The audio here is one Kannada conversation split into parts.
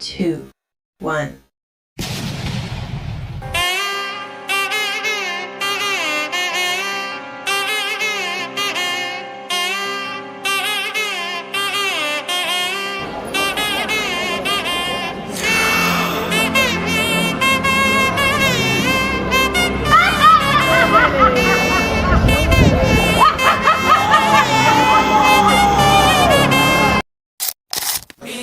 two, one.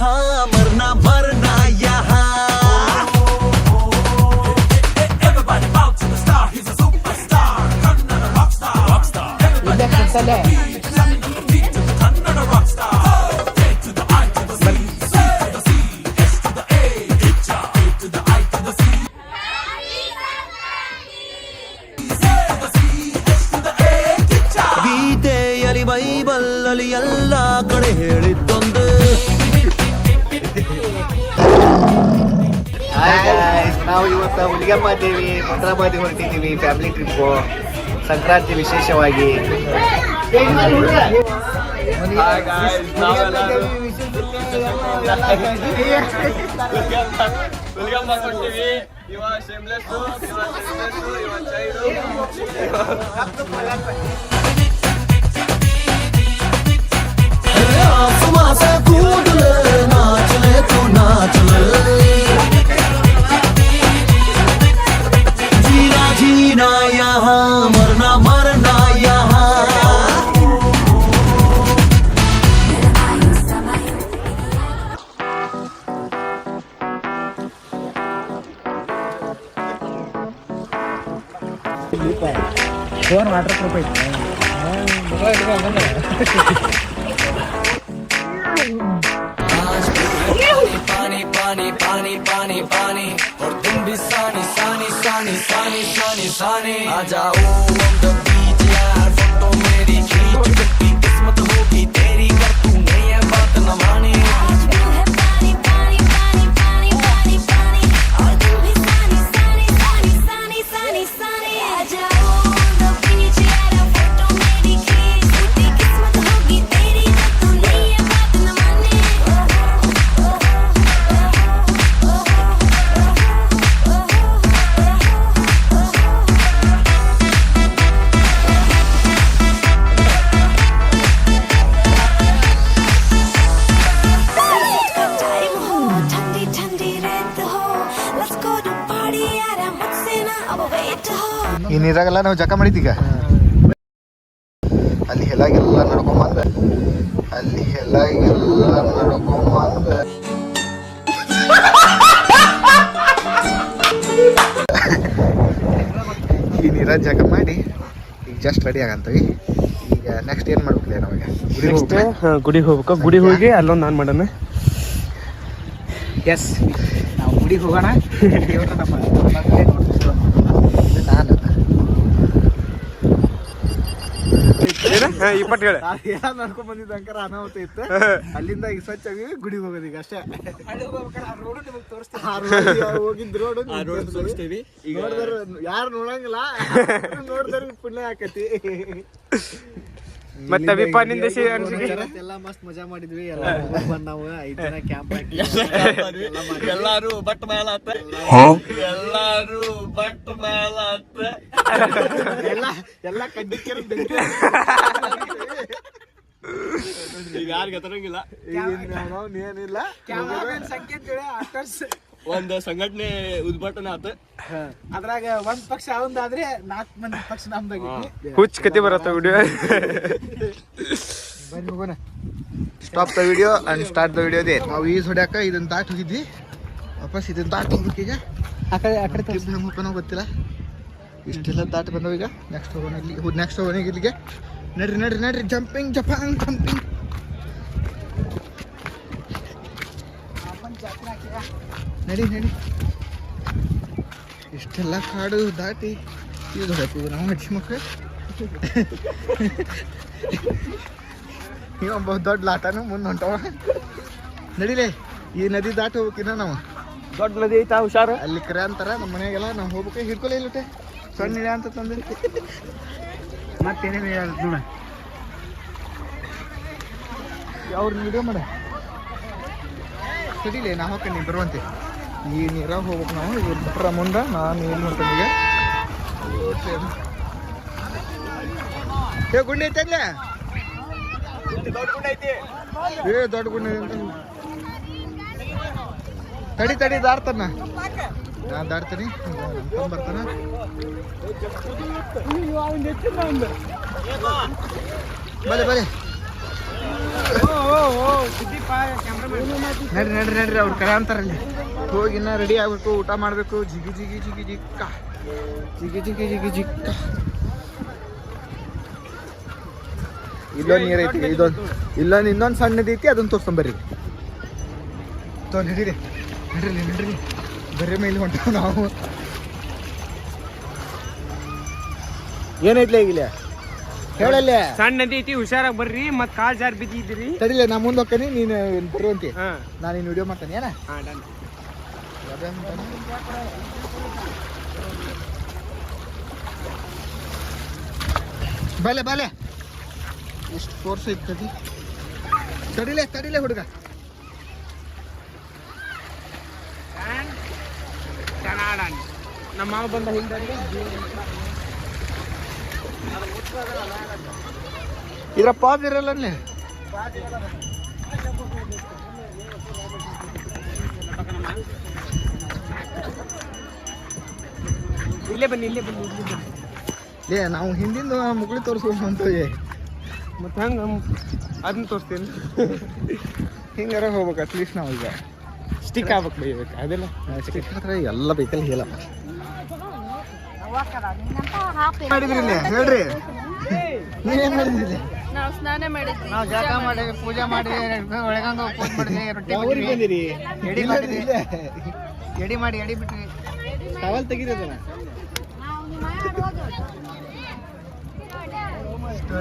हाँ ನಾವು ಇವತ್ತು ಹುಲಿಗಮ್ಮ ದೇವಿ ಹೈದ್ರಾಬಾದಿಗೆ ಹೊರಟಿದ್ದೀವಿ ಫ್ಯಾಮಿಲಿ ಟ್ರಿಪ್ಪು ಸಂಕ್ರಾಂತಿ ವಿಶೇಷವಾಗಿ. ಇವ पानी पानी और तुम भी सानी सानी सानी सानी सानी सानी। आ जाओ ನಾವು ಜಕ ಈಗ ಅಲ್ಲಿ ಹೆಲಾಗೆಲ್ಲ ನಡ್ಕೊಂಬಂದ ಅಲ್ಲಿ ಹೆಲಾಗೆಲ್ಲ ನಡ್ಕೊಂಬಂದ ಈ ನೀರಾಗ ಜಕ ಮಾಡಿ ಈಗ ಜಸ್ಟ್ ರೆಡಿ ಆಗಂತೀವಿ ಈಗ ನೆಕ್ಸ್ಟ್ ಏನು ಮಾಡ್ಬೇಕು ನಮಗೆ? ಗುಡಿಗೆ ನೆಕ್ಸ್ಟ್ ಹೋಗ್ಬೇಕು ಗುಡಿಗೆ ಹೋಗ್ಬೇಕು. ಗುಡಿ ಹೋಗಿ? ಅಲ್ಲೊಂದು ನಾನು ಮಾಡೋಣ. ಎಸ್ ನಾವು ಗುಡಿಗೆ ಹೋಗೋಣ ದೇವ್ರ ನಮ್ಮ ನಾನು ಇಪ್ಪತ್ತು ಹೇಳಿ. ಎಲ್ಲ ನಡ್ಕೊಂಡ್ ಬಂದಿದ್ದ ಅಂಕರ ಅನಾಹುತ ಇತ್ತು. ಅಲ್ಲಿಂದ ಈಗ ಸ್ವಚ್ಛ ಆಗಿ ಗುಡಿಗೆ ಹೋಗೋದು ಈಗ ಅಷ್ಟೇ. ಹೋಗಿದ್ ರೋಡ್ ತೋರಿಸ್ತೀವಿ. ನೋಡಿದ್ರೆ ಯಾರು ನೋಡಂಗಿಲ್ಲ ನೋಡಿದ್ರೆ ಪುಣ್ಯ ಆಕತಿ. ಮತ್ತೆ ವಿಪ ನಿಂದ ಸಿ- ಅನ್ಸಿಕೆ ಎಲ್ಲ ಮಸ್ತ್ ಮಜಾ ಮಾಡಿದ್ವಿ ಎಲ್ಲ ಬಂದ್ ನಾವು ಐದ್ ದಿನ ಕ್ಯಾಂಪ್ ಹಾಕಿ ಎಲ್ಲಾರು ಬಟ್ ಮೇಲತ್ತ ಎಲ್ಲಾರು ಬಟ್ ಮೇಲತ್ತ ಎಲ್ಲ ಎಲ್ಲ ಕಡ್ಡಿಕ್ಕೆ ಬೆಂಕಿ. ಈಗ ಯಾರಿಗೆ ತರಂಗಿಲ್ಲ ಏನಿಲ್ಲ. ಕ್ಯಾಮ್ರಾಮನ್ ಸಂಕೇತ್ ಜೊತೆ ಆಕ್ಟರ್ಸ್ ಒಂದ್ ಸಂಘಟನೆ ಉದ್ಘಾಟನೆ ಆತ. ಅದ್ರಾಗ ಒಂದ್ ಪಕ್ಷ ಅವಂದಾದ್ರೆ ನಾಲ್ಕು ಮಂದಿ ಪಕ್ಷ ನಮ್ದಾಗ ಹುಚ್ಚ ಕತಿ ಬರತ್ತ ವಿಡಿಯೋ ಬನ್ನಿ ಹೋಗೋಣ. Stop the video and start the video they ನಾವು ಈಜ್ ಹೊಡ್ಯಾಕ ಇದನ್ನ ದಾಟ್ ಹೋಗಿದ್ವಿ. ವಾಪಸ್ ಇದನ್ನ ದಾಟ್ ಹೋಗ್ಬೇಕು ಈಗ. ಆ ಕಡೆ ಆ ಕಡೆ ಹೆಂಗೆ ಗೊತ್ತಿಲ್ಲ. ಇಷ್ಟೆಲ್ಲ ದಾಟ್ ಬಂದವ ಈಗ. ನೆಕ್ಸ್ಟ್ ಹೋಗೋಣ ಇಲ್ಲಿ. ನೆಕ್ಸ್ಟ್ ಹೋಗೋಣ ಇಲ್ಲಿಗೆ. ನಡ್ರಿ ನಡ್ರಿ ನಡ್ರಿ. ಜಂಪಿಂಗ್ ಜಪಾಂಗ್ ಜಂಪಿಂಗ್ ನಡಿ ನಡಿ. ಇಷ್ಟೆಲ್ಲ ಕಾಡು ದಾಟಿ ಇದು ಹೊಡಕು ನಾವು ಅಜ್ಜಿ ಮಕ್ಕಳು ಇವ ಬಹು ದೊಡ್ಡ ಲಾಟನು ಮುಂದೆ ಹೊಂಟವ. ನಡಿಲೇ ಈ ನದಿ ದಾಟಿ ಹೋಗ್ಬೇಕಿನ್ನ ನಾವು. ದೊಡ್ಡ ನದಿ ಐತಾ ಹುಷಾರು? ಅಲ್ಲಿ ಕರೆ ಅಂತಾರ ನಮ್ಮ ಮನೆಗೆಲ್ಲ ನಾವು ಹೋಗ್ಬೇಕು ಹಿಡ್ಕೊಲೇ ಇಲ್ಲಟೆ. ಸಣ್ಣ ಇಳೆ ಅಂತ ತಂದೆ. ಮತ್ತೇನೇನು ಹೇಳ ನೋಡ. ಅವ್ರ ವಿಡಿಯೋ ಮಾಡ. ಸರಿಲೇ ನಾ ಹೋಗ್ತೀನಿ ನೀ ಬರುವಂತೆ. ಈ ನೀರಾಗ ಹೋಗ್ಬೇಕು ನಾವು. ಇವ್ರು ಬಿಟ್ರ ಮುಂದೆ ನಾನು ಏನು ಮಾಡ್ತೀನಿ ಏ, ಗುಂಡಿ ಐತಲ್ಲ ಏ, ದೊಡ್ಡ ಗುಂಡಿ ಐತೆ ಅಂತ ತಡಿ ತಡಿ ದಾಡ್ತಾನ ನಾ ದಾಡ್ತೀನಿ ಬರ್ತಾನ. ಬಲೆ ಬಲೆ ನಡ್ರಿ ನಡ್ರಿ ನಡ್ರಿ, ಅವ್ರು ಕರೆ ಅಂತಾರಲ್ಲಿ. ಹೋಗಿ ಇನ್ನ ರೆಡಿ ಆಗ್ಬೇಕು, ಊಟ ಮಾಡ್ಬೇಕು. ಜಿಗಿ ಜಿಗಿ ಜಿಗಿ, ಜಿಕ್ಕ. ಜಿಗಿ ಜಿಗಿ ಜಿಗಿ, ಜಿಕ್ಕ. ಇಲ್ಲೊಂದು ನೀರ್ ಐತಿ, ಇದೊಂದು ಇಲ್ಲೊಂದು ಇನ್ನೊಂದು ಸಣ್ಣ ನದಿ ಐತಿ ಅದನ್ನ ತೋರ್ಸ್ಕೊಂಬರ್ರಿ ತೋ, ನಡೀರಿ. ನಡ್ರಿ ನಡ್ರಿ. ಬರ್ರಿ ಮೇಲೆ ಹೊಂಟ ನಾವು. ಏನೈತ್ಲೇ ಈಗಿಲ್ಲ? ಹೇಳಲ್ಲೇ. ಸಣ್ಣ ನದಿ ಐತಿ ಹುಷಾರಾಗಿ ಬರ್ರಿ ಮತ್ ಕಾಲ್ ಜಾರ್ ಬಿದ್ದಿದ್ರಿ ತಡಿಲೆ ನಾ ಮುಂದೆ ಹೋಗ್ತೀನಿ ನೀನು ಬರುವಂತಿ ಹಾ. ನಾನು ಇನ್ನು ವಿಡಿಯೋ ಮಾಡ್ತೇನೆ ಏನ? ಹಾ ಡನ್. ಬಲೆ ಬಲೆ. ಎಷ್ಟು ಫೋರ್ಸ್ ಇತ್ತದಿ ತಡಿಲೆ ತಡಿಲೆ ಹುಡುಗ. ನಮ್ಮ ಮಾವ ಬಂದ ಹಿಂದೆ ಇದ್ರ ಇರಲ್ಲ ಅಲ್ಲಿ? ಇಲ್ಲೇ ಬನ್ನಿ ಇಲ್ಲೇ ಬನ್ನಿ ಇಲ್ಲೇ ಬನ್ನಿ. ಲೇ ನಾವು ಹಿಂದಿಂದ ಮುಗುಳಿ ತೋರಿಸ್ಬೇಕು ಅಂತ ಮತ್ತೆ ಹಂಗ ಅದನ್ನ ತೋರಿಸ್ತೀನಿ. ಹಿಂಗಾರ ಹೋಗ್ಬೇಕು ಅಟ್ಲೀಸ್ಟ್ ನಾವು ಈಗ ಸ್ಟಿಕ್ ಆಗ್ಬೇಕು ಬೈಬೇಕು ಅದೆಲ್ಲ. ಸ್ಟಿಕ್ ಹತ್ರ ಎಲ್ಲ ಬೇಕಲ್ಲ ಹೇಳ ಮಾಡಿದ್ರಿ ಇಲ್ಲಿ? ಹೇಳ್ರಿ. ನೀವೇನ್ ಮಾಡಿದ್ರಿ? ನಾವು ಸ್ನಾನ ಮಾಡಿದ್ವಿ. ನಾವು ಜಳಕ ಮಾಡಿ ಪೂಜೆ ಮಾಡಿ ಒಳಗಂಗ ಪೂಜೆ ಮಾಡಿದ್ವಿ ರೊಟ್ಟಿ ಎಡಿ ಮಾಡಿದಿ ಮಾಡಿದ್ವಿ. ಎಡಿ ಮಾಡಿ ಎಡಿ ಬಿಟ್ವಿ ಟವಲ್ ತೆಗಿರೋದಲ್ಲ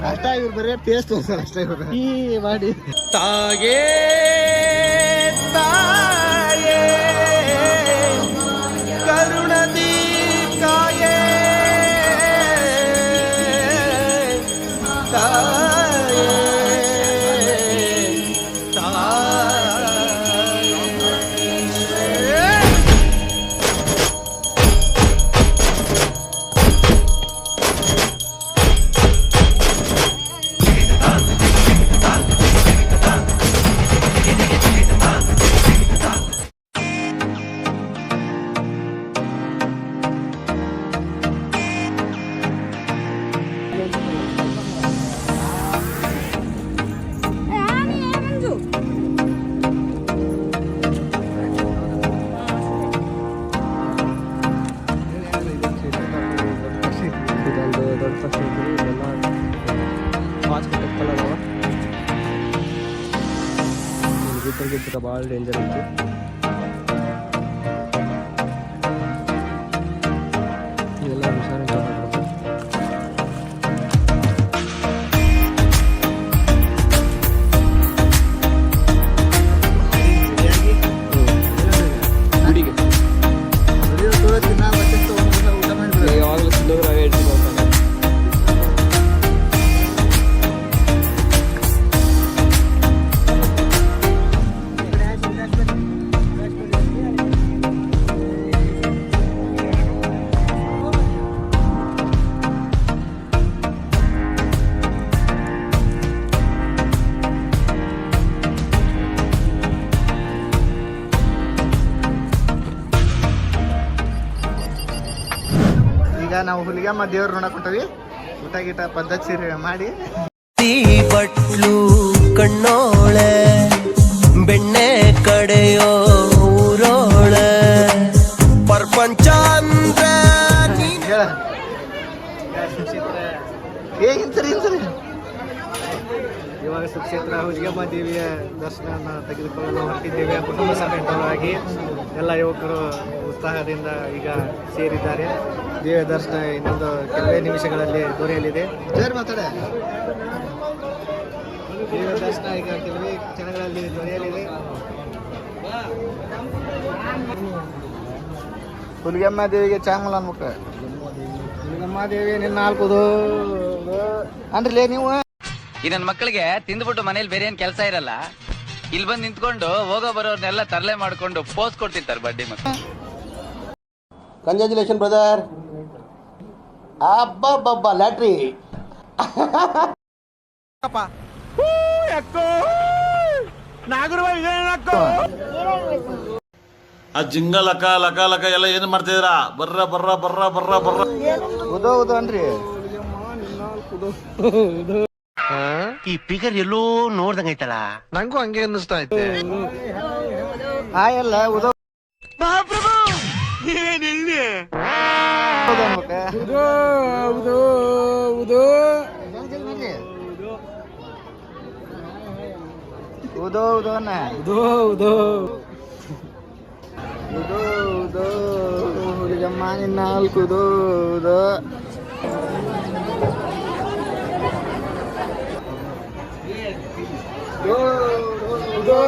ಅಷ್ಟ ಇವ್ರು ಬರೀ ಟೇಸ್ಟ್ ತೋರ್ಸಾರ ಅಷ್ಟೇ ಇವ್ರು. ಈ ಮಾಡಿ. ತಾಗೇ ತಾಯೇ. ತಾಯೇ wall ranger. ನಾವು ಹುಲಿಗಮ್ಮ ದೇವ್ರ ನೋಡಕ್ ಹೊಂಟವಿ ಊಟ ಗೀಟ ಪದ್ಧತಿ ಮಾಡಿ. ಬಟ್ಲು ಕಣ್ಣೋಳೆ ಬೆಣ್ಣೆ ಕಡೆಯೋ ಊರೋಳೆ. ಪ್ರಪಂಚ ಹೇಳ. ಸರಿ ಇಂಸರಿ ಇವಾಗ ಸುಕ್ಷೇತ್ರ ಹುಲಿಗೆಮ್ಮ ದೇವಿಯ ದರ್ಶನವನ್ನು ತೆಗೆದುಕೊಳ್ಳಲು ಹೊರಟಿದ್ದೇವೆ ಕುಟುಂಬ ಸಮೇತವಾಗಿ ಎಲ್ಲ ಯುವಕರು ಉತ್ಸಾಹದಿಂದ ಈಗ ಸೇರಿದ್ದಾರೆ. ದೇವಿಯ ದರ್ಶನ ಇನ್ನೊಂದು ಕೆಲವೇ ನಿಮಿಷಗಳಲ್ಲಿ ದೊರೆಯಲಿದೆ. ಮಾತಾಡ. ದೇವಿಯ ದರ್ಶನ ಈಗ ಕೆಲವೇ ಕ್ಷಣಗಳಲ್ಲಿ ದೊರೆಯಲಿದೆ. ಹುಲಿಗಮ್ಮ ದೇವಿಗೆ ಚಾಮಲ ಅನ್ಬೇಕು. ಹುಲಿಗಮ್ಮ ದೇವಿ ನಿನ್ನ ನಾಲ್ಕುದು ಅಂದ್ರಲೇ ನೀವು ಈ ನನ್ನ ಮಕ್ಕಳಿಗೆ ತಿಂದ್ಬಿಟ್ಟು ಮನೇಲಿ ಬೇರೆ ಏನ್ ಕೆಲಸ ಇರಲ್ಲ ಇಲ್ಲಿ ಬಂದು ನಿಂತ್ಕೊಂಡು ಹೋಗೋ ಬರೋರ್ನೆಲ್ಲ ತರಲೆ ಮಾಡ್ಕೊಂಡು ಪೋಸ್ ಕೊಡ್ತಿರ್ತಾರೆ ಬಡ್ಡಿ ಮಕ್ಕಳು ಕಂಗ್ರ್ಯಾಚುಲೇಷನ್ ಬ್ರದರ್ ಅಬ್ಬಬ್ಬಬ್ಬ ಲ್ಯಾಟ್ರಿ ಆ ಜಿಂಗ ಲಕ ಲಕ ಲಕ ಎಲ್ಲ ಏನ್ ಮಾಡ್ತಿದ್ರ ಬರ್ರ ಬರ್ರ ಬರ್ರ ಬರ್ರ ಬರ್ರ ಉದೋ ಉದೋ ಅನ್ರಿ ಈ ಫಿಗರ್ ಎಲ್ಲೋ ನೋಡ್ದಂಗೈತಲ್ಲ ನಂಗೂ ಹಂಗೆ ಅನ್ನಿಸ್ತಾ ಐತೆ. ಉದೋ ಉದೋ ಅನ್ಬೇಕಾ? ಉದೋ. ಉದೋ ಅನ್ನ. ಉದೋ. ಉದೋ ಉದೋ ಉದೋ. ಹುಡುಗಮ್ಮ ನಿನ್ನ ನಾಲ್ಕು ಉದೋ ಉದೋ. ಉದೋ ಉದೋ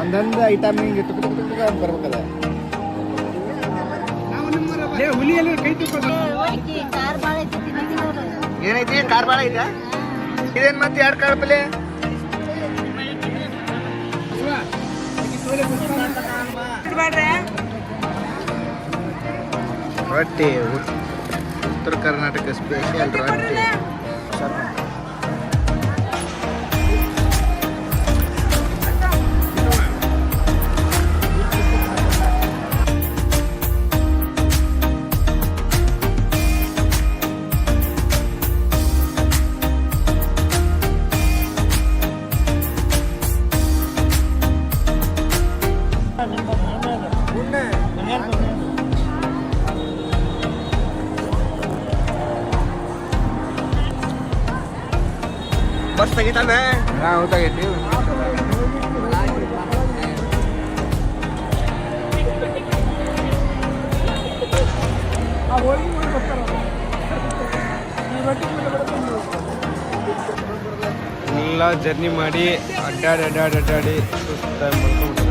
ಒಂದೊಂದು ಐಟಮ್ ಹಿಂಗೆ ಟುಕ್ ಟುಕ್ ಟುಕ್ ಅಂತ ಬರ್ಬೇಕದ ಹುಲಿಯಲ್ಲಿ ಕೈ ತುಕ್ಕೋದು ಕಾರ್ ಬಾಳ ಐತಿ ತಿನ್ನೋದಿಲ್ಲ ಏನೈತಿ? ಕಾರ್ ಬಾಳ ಐತಾ? ಇದೇನ್ ಮತ್ತೆ ಎರಡು ಕಾಳು ಪಲ್ಲೆ ರೊಟ್ಟಿ ಉತ್- ಉತ್ತರ ಕರ್ನಾಟಕ ಸ್ಪೆಷಲ್ ರೊಟ್ಟಿ. ಬಸ್ ತೆಗಿತಾನೆ ಹಾಂ ಗೊತ್ತಾಗೈತಿ ಎಲ್ಲ ಜರ್ನಿ ಮಾಡಿ ಅಡ್ಡಾಡಿ ಅಡ್ಡಾಡಿ ಅಡ್ಡಾಡಿ ಸುಸ್ತಾಗಿ ಮಾಡ್ಕೊಂಡು